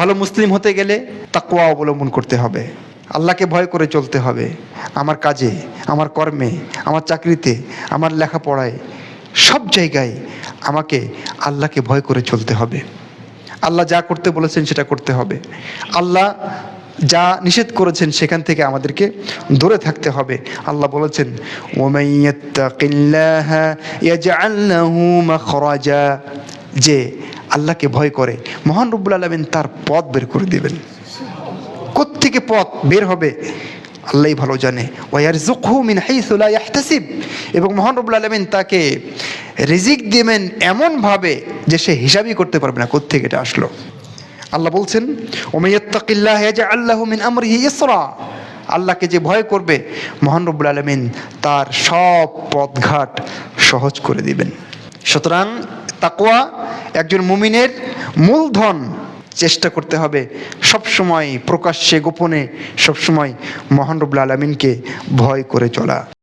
ভালো মুসলিম হতে গেলে তাকুয়া অবলম্বন করতে হবে। আল্লাহকে ভয় করে চলতে হবে। আমার কাজে, আমার কর্মে, আমার চাকরিতে, আমার লেখাপড়ায়, সব জায়গায় আমাকে আল্লাহকে ভয় করে চলতে হবে। আল্লাহ যা করতে বলেছেন সেটা করতে হবে। আল্লাহ যা নিষেধ করেছেন সেখান থেকে আমাদেরকে দূরে থাকতে হবে। আল্লাহ বলেছেন "ওয়ামান ইয়াত্তাকিল্লাহা ইয়াজআল লাহু মাখরাজা। যে আল্লাহকে ভয় করে। মহান রব্বুল আলমিন তার পথ বের করে দেবেন। কোত্থেকে পথ বের হবে? আল্লাহই ভালো জানে। ওয়ার জুকহু মিন হাইসু লা ইয়াহতাসিব। এবং মহান রব্বুল আলামিন তাকে রিজিক দিবেন এমনভাবে যে সে হিসাবই করতে পারবে না কোত্থেকে এটা আসলো। আল্লাহ বলছেন ওমাইয়াত্তাকিল্লাহ ইয়াজআল লাহু মিন আল্লাহকে যে ভয় করবে, মহান রব্বুল আলামিন তার সব পথঘাট সহজ করে দিবেন। সুতরাং তাকওয়া একজন মুমিনের মূলধন চেষ্টা করতে হবে সবসময় প্রকাশ্যে, গোপনে সবসময় মহান রব্বুল আলমিনকে ভয় করে চলা।